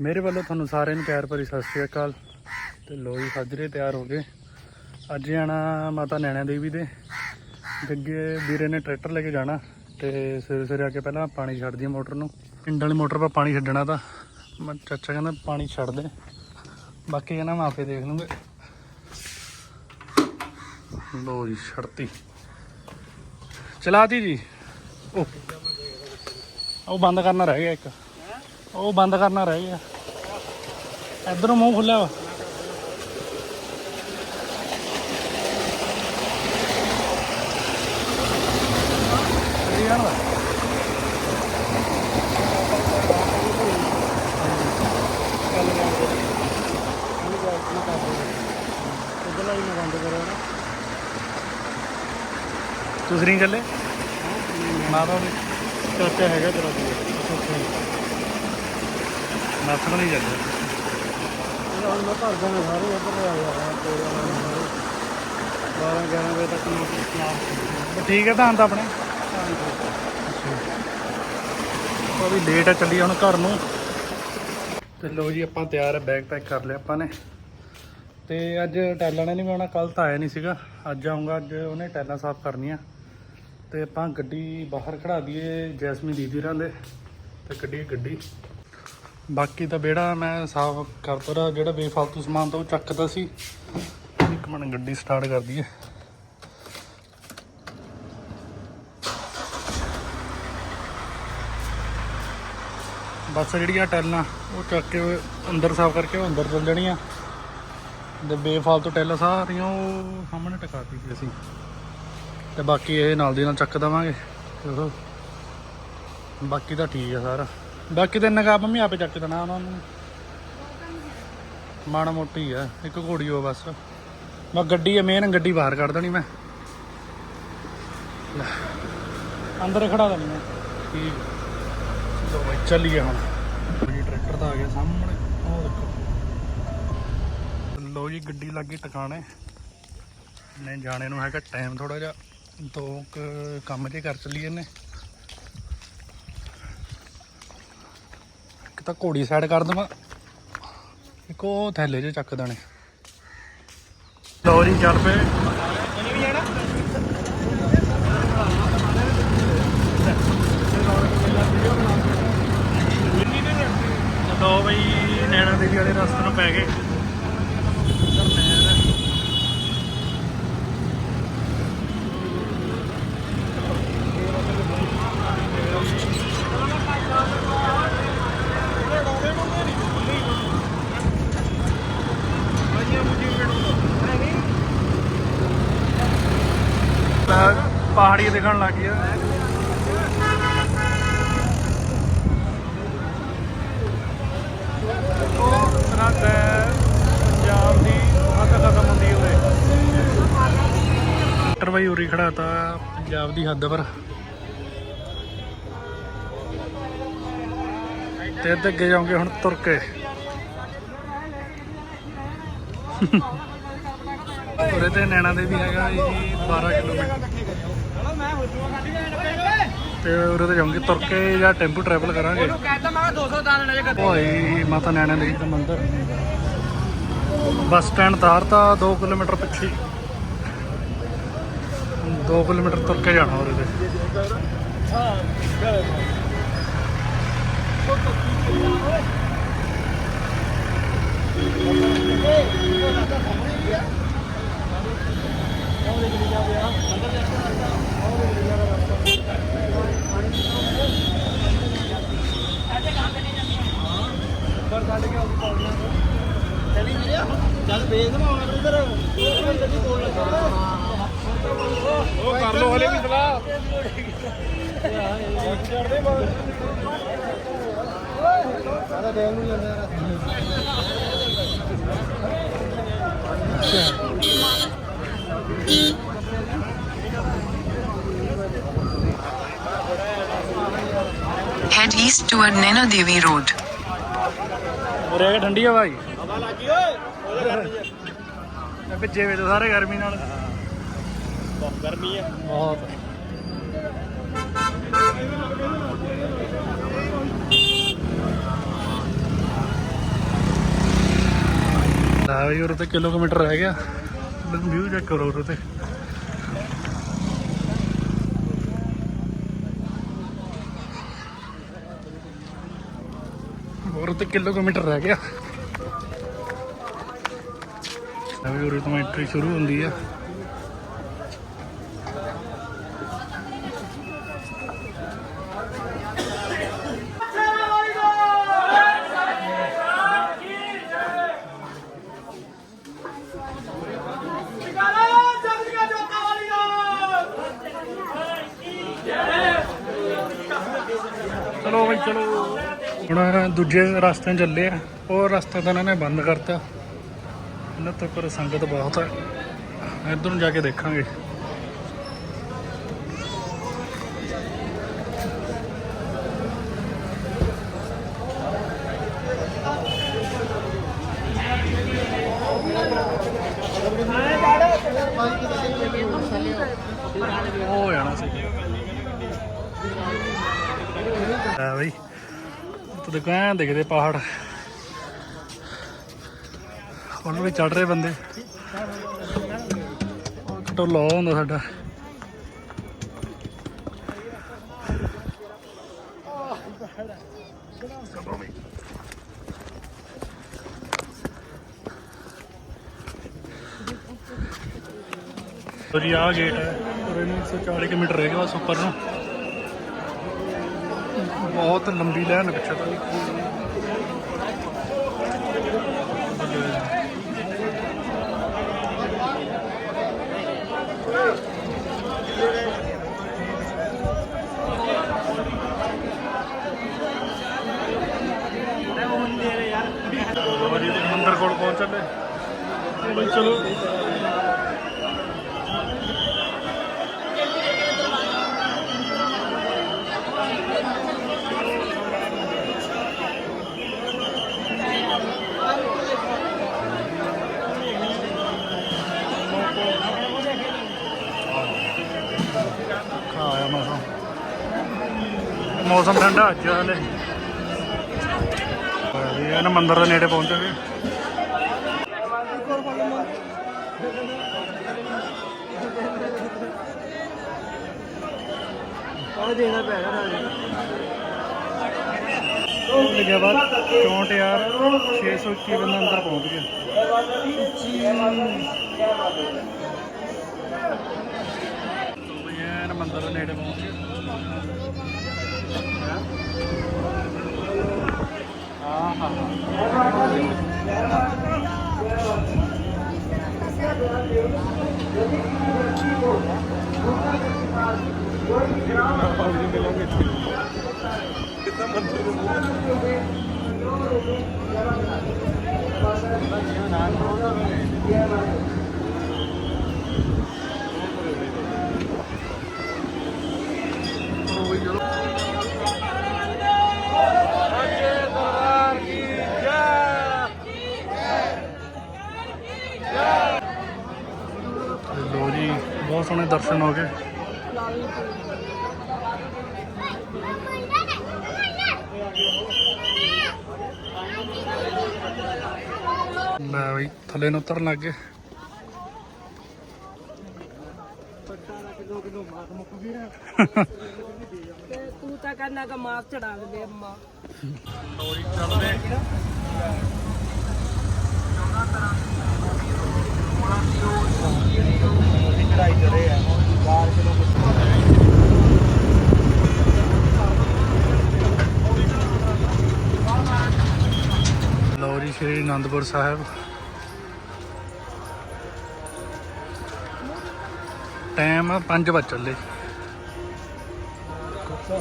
ਮੇਰੇ ਵੱਲੋਂ ਤੁਹਾਨੂੰ ਸਾਰਿਆਂ ਨੂੰ ਪਿਆਰ ਭਰੀ ਸਤਿ ਸ਼੍ਰੀ ਅਕਾਲ। ਤੇ ਲੋ ਜੀ ਸਾਜਰੇ ਤਿਆਰ ਹੋ ਗਏ। ਅੱਜ ਜਾਣਾ ਮਾਤਾ ਨੈਣਾ ਦੇਵੀ ਦੇ। ਅੱਗੇ ਵੀਰੇ ਨੇ ਟਰੈਕਟਰ ਲੈ ਕੇ ਜਾਣਾ। ਤੇ ਸਵੇਰੇ ਸਵੇਰੇ ਆ ਕੇ ਪਹਿਲਾਂ ਪਾਣੀ ਛੱਡ ਦਈਏ ਮੋਟਰ ਨੂੰ। ਪਿੰਡ ਵਾਲੀ ਮੋਟਰ 'ਪਾ ਪਾਣੀ ਛੱਡਣਾ ਤਾਂ। ਮੈਂ ਚਾਚਾ ਕਹਿੰਦਾ ਪਾਣੀ ਛੱਡ ਦੇ। ਬਾਕੀ ਕਹਿੰਦਾ ਮੈਂ ਆਪੇ ਦੇਖ ਲੂੰਗਾ। ਲੋ ਜੀ, ਛੱਡਤੀ। ਚਲਾਤੀ ਜੀ। ਉਹ ਉਹ ਬੰਦ ਕਰਨਾ ਰਹਿ ਗਿਆ ਇੱਕ। ਉਹ ਬੰਦ ਕਰਨਾ ਰਹਿ ਗਿਆ। ਇਧਰੋਂ ਮੂੰਹ ਖੁੱਲਿਆ ਵਾ। ਇਹ ਜਾਣਦਾ ਤੁਸੀਂ ਨਹੀਂ ਚੱਲੇ? ਮਾਤਾ ਦੇ ਚਾਚਾ ਹੈਗਾ ਤੇਰਾ। ਨੱਥ ਨਹੀਂ ਚੱਲੇ ਹੁਣ ਮੈਂ ਘਰ ਜਾਣਾ ਸਾਰੇ ਇੱਧਰ ਆ ਗਿਆ ਪ੍ਰੋਗਰਾਮ 12 11 ਵਜੇ ਤੱਕ ਨੂੰ ਕਲਾਸ ਠੀਕ ਹੈ ਤਾਂ ਤਾਂ ਆਪਣੇ। ਉਹ ਵੀ ਲੇਟ ਆ ਚੱਲੀ ਹੁਣ ਘਰ ਨੂੰ। ਤੇ ਲੋ ਜੀ ਆਪਾਂ ਤਿਆਰ ਹੈ ਬੈਗ ਪੈਕ ਕਰ ਲਿਆ ਆਪਾਂ ਨੇ। ਤੇ ਅੱਜ ਟੈਲਾਂ ਨੇ ਨਹੀਂ ਆਉਣਾ ਕੱਲ ਤਾਂ ਆਇਆ ਨਹੀਂ ਸੀਗਾ। ਅੱਜ ਆਉਂਗਾ ਅੱਜ ਉਹਨੇ ਟੈਲਾਂ ਸਾਫ਼ ਕਰਨੀਆਂ। ਤੇ ਆਪਾਂ ਗੱਡੀ ਬਾਹਰ ਖੜਾ ਦਈਏ ਜੈਸਮੀਨ ਦੀਦੀ ਰਾਂ ਦੇ। ਤੇ ਕੱਢੀਏ ਗੱਡੀ। ਬਾਕੀ ਤਾਂ ਬੇੜਾ ਮੈਂ ਸਾਫ਼ ਕਰਤਾ ਰਾ ਜਿਹੜਾ ਬੇਫਾਲਤੂ ਸਮਾਨ ਤਾਂ ਉਹ ਚੱਕਦਾ ਸੀ। ਇੱਕ ਮਿੰਟ, ਗੱਡੀ ਸਟਾਰਟ ਕਰ ਦਈਏ। ਬਸ ਜਿਹੜੀਆਂ ਟੈਲਾਂ ਉਹ ਚੱਕ ਕੇ ਅੰਦਰ ਸਾਫ਼ ਕਰਕੇ ਉਹ ਅੰਦਰ ਚੱਲ ਜਾਣੀਆਂ। ਤੇ ਬੇਫਾਲਤੂ ਟੈਲਾਂ ਸਾਰੀਆਂ ਉਹ ਸਾਹਮਣੇ ਟਿਕਾਤੀ ਸੀ ਅਸੀਂ। ਤੇ ਬਾਕੀ ਇਹ ਨਾਲ ਦੀ ਨਾਲ ਚੱਕ ਦਵਾਂਗੇ। ਬਾਕੀ ਤਾਂ ਠੀਕ ਆ ਸਾਰਾ। ਬਾਕੀ ਤਾਂ ਇੰਨਾ ਕਾ ਮੰਮੀ ਆਪੇ ਚੱਕ ਦੇਣਾ ਉਹਨਾਂ ਨੂੰ। ਮਾੜਾ ਮੋਟੀ ਆ, ਇੱਕ ਘੋੜੀ ਹੋ ਬਸ। ਮੈਂ ਗੱਡੀ ਆ ਮੇਨ ਗੱਡੀ ਬਾਹਰ ਕੱਢ ਦੇਣੀ ਮੈਂ। ਅੰਦਰ ਖੜਾ ਦੇਣੀ ਮੈਂ। ਠੀਕ। ਚਲੋ ਬਈ, ਚੱਲੀਏ ਹੁਣ। ਜੀ ਟਰੈਕਟਰ ਤਾਂ ਆ ਗਿਆ ਸਾਹਮਣੇ। ਉਹ ਦੇਖੋ। ਲੋ ਜੀ, ਗੱਡੀ ਲੱਗੀ ਟਿਕਾਣੇ। ਨੇ ਜਾਣੇ ਨੂੰ ਹੈਗਾ ਟਾਈਮ ਥੋੜਾ ਜਿਹਾ। ਦੋ ਕੰਮ ਜੇ ਕਰ ਚੱਲੀਏ ਨੇ ਤਾਂ ਘੋੜੀ ਸਾਈਡ ਕਰ ਦਵਾਂ। ਇੱਕ ਉਹ ਥੈਲੇ 'ਚ ਚੱਕ ਦੇਣੇ। ਲੋ ਜੀ, ਚੱਲ ਪਏ। ਦੋ ਬਈ, ਨੈਣਾ ਦੇਵੀ ਵਾਲੇ ਰਸਤੇ ਨੂੰ ਪੈ ਗਏ ਇੱਧਰ ਨਹਿਰ ਹੈ। ਲੈ, ਪਹਾੜੀ ਦਿਖਣ ਲੱਗ ਗਿਆ ਸਰਹੱਦ ਪੰਜਾਬ ਦੀ ਹੱਦ ਖਤਮ ਹੁੰਦੀ ਹੋਵੇ। ਡਾਕਟਰ ਉਰੀ ਖੜਾ ਪੰਜਾਬ ਦੀ ਹੱਦ ਪਰ। ਤੇ ਅੱਗੇ ਜਾਓਗੇ, ਹੁਣ ਤੁਰ ਕੇ। ਉਰੇ ਤੇ ਨੈਣਾ ਦੇ ਵੀ ਹੈਗਾ ਜੀ 12 ਕਿਲੋਮੀਟਰ। ਤੇ ਉਰੇ ਤੇ ਜਾਓਗੇ ਤੁਰ ਕੇ ਜਾਂ ਟੈਂਪੂ ਟਰੈਵਲ ਕਰਾਂਗੇ। ਕਹਿੰਦਾ ਮੈਂ 200 ਦਾਣੇ ਲੈ ਕੇ ਓਏ ਮਾਤਾ ਨੈਣਾ ਦੇਵੀ ਦਾ ਮੰਦਿਰ। ਬੱਸ ਸਟੈਂਡ ਤਾਰਤਾ 2 ਕਿਲੋਮੀਟਰ ਪਿੱਛੇ। 2 ਕਿਲੋਮੀਟਰ ਤੁਰ ਕੇ ਜਾਣਾ ਉਹਦੇ ਤੇ। ਜਦ ਵੇਚ ਦਵਾਉਣਾ ਉਧਰ ਉਹ ਗੱਡੀ ਕੋਲ ਲੱਗਾ ਉਹ ਕਰ ਲੋ ਹਲੇ ਵੀ ਸਲਾਹ ਚੜਦੇ ਬਾਹਰ ਸਾਰਾ ਦੇਣ ਨੂੰ Head east toward Naina Devi Road. ਉਰੇ ਆ ਕੇ ਠੰਡੀ ਹਵਾ ਜੀ? ਹਵਾ ਲੱਗੀ ਓਏ। ਤੇ ਭਿੱਜੇ ਵੇ ਸਾਰੇ ਗਰਮੀ ਨਾਲ। ਬਹੁਤ ਗਰਮੀ ਹੈ ਬਹੁਤ। ਲੈ ਬਈ ਉਰੇ ਤੇ ਕਿਲੋਮੀਟਰ ਰਹਿ ਗਿਆ। ਵਿਊ ਚੈੱਕ ਕਰੋ ਉਰੇ ਤੇ। ਹੋਰ ਤੇ ਕਿਲੋਮੀਟਰ ਰਹਿ ਗਿਆ। ਲੈ ਉਰੇ ਤੋਂ ਐਂਟਰੀ ਸ਼ੁਰੂ ਹੁੰਦੀ ਆ। ਚਲੋ ਬਈ ਚਲੋ। ਹੁਣ ਦੂਜੇ ਰਸਤੇ ਚੱਲੇ ਆ। ਉਹ ਰਸਤਾ ਤਾਂ ਇਹਨਾਂ ਨੇ ਬੰਦ ਕਰਤਾ। ਇਹਨਾਂ ਤੋਂ ਪਰ ਸੰਗਤ ਬਹੁਤ ਹੈ ਇੱਧਰ ਨੂੰ ਜਾ ਕੇ ਦੇਖਾਂਗੇ ਉਹ ਜਾਣਾ ਸੀ ਆ ਬਈ। ਤੂੰ ਦੇਖੋ, ਐਂ ਦਿਖਦੇ ਪਹਾੜ। ਹੁਣ ਵੀ ਚੜ ਰਹੇ ਬੰਦੇ। ਉਹ ਟੋਲਾ ਹੁੰਦਾ ਸਾਡਾ। ਤੋ ਜੀ, ਆਹ ਗੇਟ ਹੈ। ਔਰ ਇਹਨੂੰ 140 ਕਿਲੋਮੀਟਰ ਰਹਿ ਗਿਆ ਬਸ ਉੱਪਰ ਨੂੰ। ਬਹੁਤ ਲੰਬੀ ਲਾਈਨ ਪਿੱਛੇ ਤੋਂ। ਮੰਦਰ ਕੋਲ ਪਹੁੰਚ ਚੱਲੇ ਬਈ ਚਲੋ ਆਇਆ ਮੌਸਮ ਮੌਸਮ ਠੰਡਾ ਅੱਜ ਹਲੇ। ਇਹ ਨਾ ਮੰਦਰ ਦੇ ਨੇੜੇ ਪਹੁੰਚ ਗਏ ਉਹ ਦੇਣਾ ਪੈਗਾ ਨਾਲ ਲਿਖਿਆ ਬਾਅਦ 64 ਯਾਰ 621 ਬੰਦਾ ਅੰਦਰ ਪਹੁੰਚ ਗਿਆ ਨਾ ਮੰਦਰ ਦੇ ਨੇੜੇ ਪਹੁੰਚ ਗਏ। ਲੋ ਬਹੁਤ ਸੋਹਣੇ ਦਰਸ਼ਨ ਹੋ ਗਏ। ਲੈ ਬਈ, ਥੱਲੇ ਨੂੰ ਉਤਰਨ ਲੱਗ ਗਏ। ਤੂੰ ਤਾਂ ਕਹਿੰਦਾ ਕਿ ਮਾਰ ਚੜਾ ਦੇ ਅੰਮਾ। ਲੋ ਜੀ ਚੱਲਦੇ ਚੜਾਈ ਚੜੇ ਆ। 4 ਕਿਲੋਮੀਟਰ ਲੋ ਜੀ ਸ਼੍ਰੀ ਅਨੰਦਪੁਰ ਸਾਹਿਬ। ਟਾਈਮ 5 ਵਜੇ ਚੱਲੇ।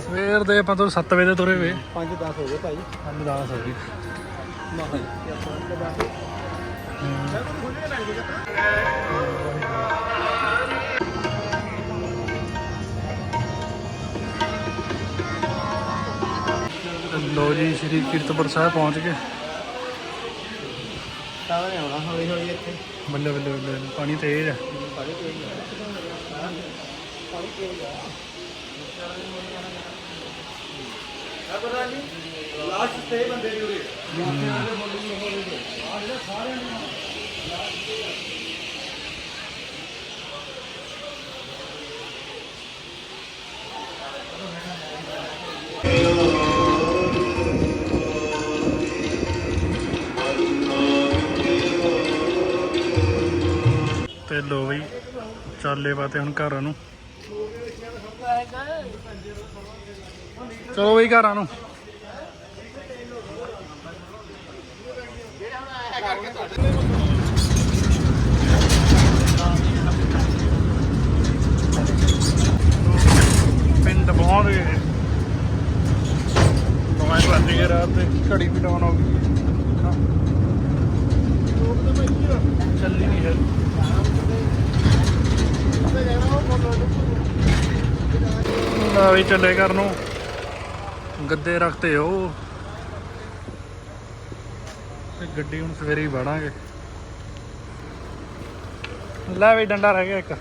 ਸਵੇਰ ਦੇ ਆਪਾਂ ਤੋਂ 7 ਵਜੇ ਤੁਰੇ ਵੇ 5 10 ਹੋ ਗਏ ਭਾਈ। ਅੱਜ ਦਾਸ ਹੋ ਗਈ ਲੋ ਜੀ, ਸ਼੍ਰੀ ਕੀਰਤਪੁਰ ਸਾਹਿਬ ਪਹੁੰਚ ਗਏ। ਸਾਵੇਂ ਆਉਣਾ ਹੌਲੀ ਹੌਲੀ ਇੱਥੇ ਬੱਲੇ ਬੱਲੇ ਬੱਲੇ, ਪਾਣੀ ਤੇਜ਼ ਹੈ ਪਾਣੀ ਤੇਜ਼ ਆ। ਲਾਸਟ ਸਟੇ ਬੰਦੇ ਦੀ ਉਰੇ ਤੇ ਚੱਲੇ ਵਾਤੇ ਹੁਣ ਘਰਾਂ ਨੂੰ। ਚਲੋ ਬਈ ਘਰਾਂ ਨੂੰ। ਪਿੰਡ ਪਹੁੰਚ ਗਏ ਨੌਂ ਵੱਜ ਗਏ ਰਾਤ ਦੇ ਘੜੀ ਵੀ ਡਾਊਨ ਹੋ ਗਈ ਚੱਲੀ ਨਹੀਂ ਹੈ ਨਾ ਵੀ ਚੱਲੇ ਘਰ ਨੂੰ। ਗੱਦੇ ਰੱਖਤੇ ਉਹ। ਤੇ ਗੱਡੀ ਹੁਣ ਸਵੇਰੇ ਹੀ ਵੜਾਂਗੇ। ਲੈ ਵੀ ਡੰਡਾ ਰਹਿ ਗਿਆ ਇੱਕ।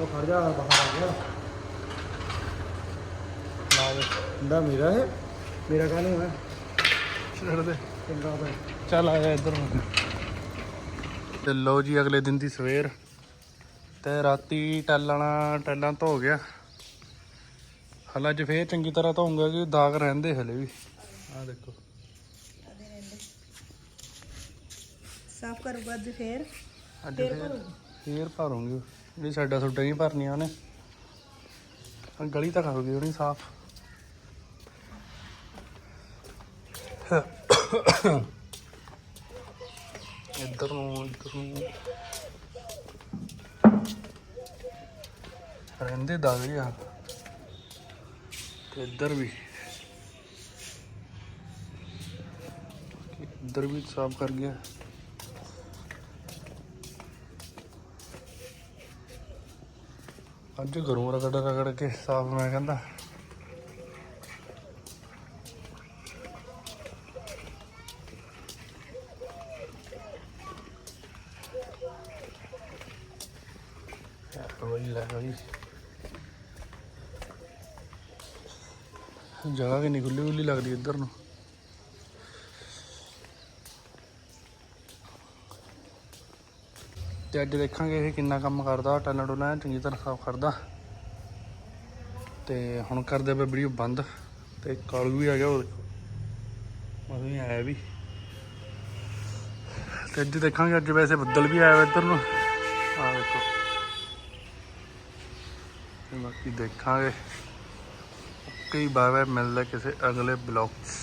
ਉਹ ਖੜ ਜਾ ਬਾਹਰ ਆ ਗਿਆ। ਲਾ ਦੇ। ਹੁੰਦਾ ਮੇਰਾ ਹੈ? ਮੇਰਾ ਕਾਹਨੂੰ ਹੈ? ਛੱਡ ਦੇ। ਚੰਗਾ ਭਾਈ ਚੱਲ ਆ ਜਾ ਇੱਧਰ ਨੂੰ। ਤੇ ਲਓ ਜੀ ਅਗਲੇ ਦਿਨ ਦੀ ਸਵੇਰ। ਤੇ ਰਾਤੀ ਟੈਲਣਾ ਟੈਲਾਂ ਧੋ ਗਿਆ। ਹਲਾ ਅੱਜ ਫੇਰ ਚੰਗੀ ਤਰ੍ਹਾਂ ਧੋਉਂਗਾ ਕਿ ਦਾਗ ਰਹਿੰਦੇ ਹਲੇ ਵੀ। ਆਹ ਦੇਖੋ। ਸਾਫ਼ ਕਰੂਗਾ ਅੱਜ ਫੇਰ? ਅੱਜ ਫੇਰ ਫੇਰ ਭਰੂੰਗੀ? ਜਿਹੜੀ ਸਾਡਾ ਸੁੱਡਾ ਨਹੀਂ ਭਰਨੀਆਂ ਉਹਨੇ। ਗਲੀ ਤਾਂ ਕਰੂਗੀ ਉਹਨੇ ਸਾਫ਼। ਇੱਧਰ ਨੂੰ ਇੱਧਰ ਨੂੰ। ਰਹਿੰਦੇ ਦਾਗ ਤੇ ਇੱਧਰ ਵੀ। ਇੱਧਰ ਵੀ ਸਾਫ਼ ਕਰ ਗਿਆ। ਅੱਜ ਘਰੋਂ ਰਗੜ ਰਗੜ ਕੇ ਸਾਫ਼ ਮੈਂ ਕਹਿੰਦਾ। ਵਈ ਲੈ ਵਈ ਜਗ੍ਹਾ ਕਿੰਨੀ ਖੁੱਲੀ ਖੁੱਲੀ ਲੱਗਦੀ ਇੱਧਰ ਨੂੰ। ਤੇ ਅੱਜ ਦੇਖਾਂਗੇ ਇਹ ਕਿੰਨਾ ਕੰਮ ਕਰਦਾ ਟੈਲਾਂ ਟੂਲਾਂ ਚੰਗੀ ਤਰ੍ਹਾਂ ਸਾਫ਼ ਕਰਦਾ। ਤੇ ਹੁਣ ਕਰਦੇ ਪਏ ਵੀਡੀਓ ਬੰਦ, ਤੇ ਕਾਲੂ ਵੀ ਆ ਗਿਆ, ਉਹ ਦੇਖੋ। ਉਹ ਆਇਆ ਵੀ। ਤੇ ਅੱਜ ਦੇਖਾਂਗੇ, ਅੱਜ ਵੈਸੇ ਬੱਦਲ ਵੀ ਆਇਆ ਇੱਧਰ ਨੂੰ। ਆ ਦੇਖੋ। ਤੇ ਬਾਕੀ ਦੇਖਾਂਗੇ। ਕਈ ਬਾਰ ਬਾਰ ਮਿਲਦਾ ਕਿਸੇ ਅਗਲੇ ਬਲੌਗ 'ਚ।